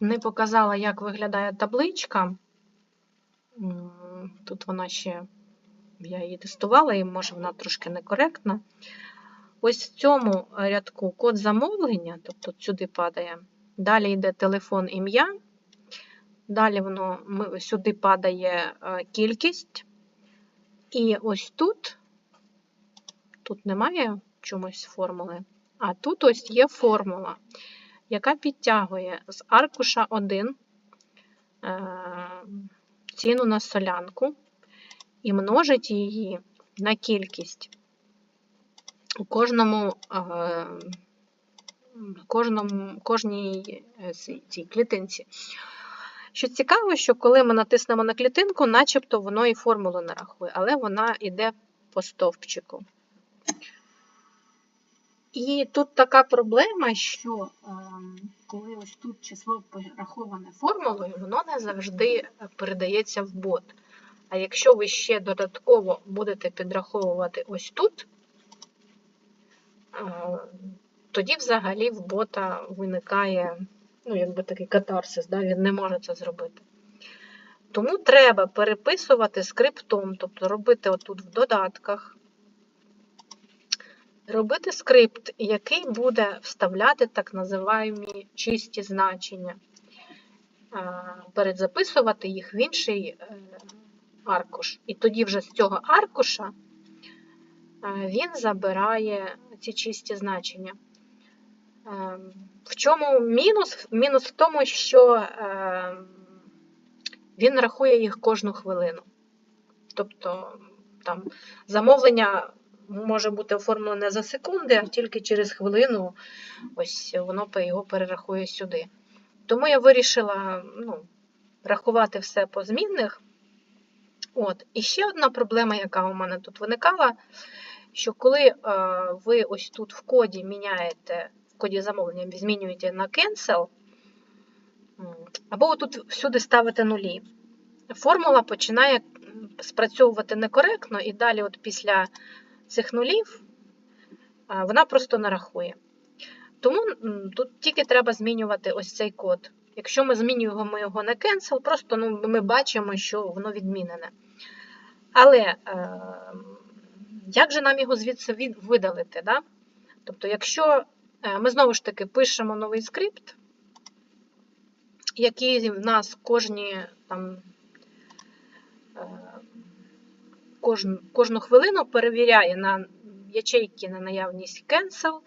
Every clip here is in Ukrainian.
не показала, як виглядає табличка. Тут вона ще, я її тестувала, і може вона трошки некоректна. Ось в цьому рядку код замовлення, тобто сюди падає. Далі йде телефон, ім'я. Далі воно сюди падає е, кількість. І ось тут, тут немає чомусь формули, а тут ось є формула, яка підтягує з аркуша 1 е, ціну на солянку і множить її на кількість у кожному, е, кожному кожній е, цій- клітинці. Що цікаво, що коли ми натиснемо на клітинку, начебто воно і формулу не рахує, але вона йде по стовпчику. І тут така проблема, що ось тут число пораховане формулою, воно не завжди передається в бот. А якщо ви ще додатково будете підраховувати ось тут, е, тоді взагалі в бота виникає ну, якби такий катарсис, да, він не може це зробити. Тому треба переписувати скриптом, тобто робити отут в додатках, робити скрипт, який буде вставляти так називаємо чисті значення, передзаписувати їх в інший е, аркуш. І тоді вже з цього аркуша е, він забирає ці чисті значення. Е, В чому мінус? Мінус в тому, що е, він рахує їх кожну хвилину. Тобто там замовлення може бути оформлене за секунди, а тільки через хвилину ось воно його перерахує сюди. Тому я вирішила ну, рахувати все по змінних. От. І ще одна проблема, яка у мене тут виникала, що коли е, ви ось тут в коді міняєте, в коді замовлення змінюєте на cancel, або тут всюди ставите нулі, формула починає спрацьовувати некоректно, і далі, от після цих нулів, вона просто не рахує. Тому тут тільки треба змінювати ось цей код. Якщо ми змінюємо його на cancel, просто ну, ми бачимо, що воно відмінене. Але е, як же нам його звідси від, видалити? Да? Тобто, якщо е, ми знову ж таки пишемо новий скрипт, який в нас кожні там, е, кожну, кожну хвилину перевіряє на ячейки на наявність cancel,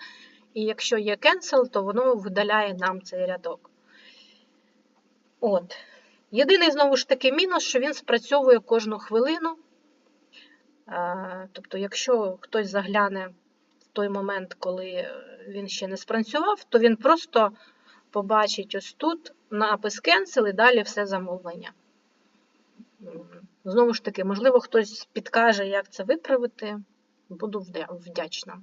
і якщо є cancel, то воно видаляє нам цей рядок. От. Єдиний, знову ж таки, мінус, що він спрацьовує кожну хвилину. Тобто, якщо хтось загляне в той момент, коли він ще не спрацював, то він просто побачить ось тут напис cancel і далі все замовлення. Знову ж таки, можливо, хтось підкаже, як це виправити. Буду вдя- вдячна.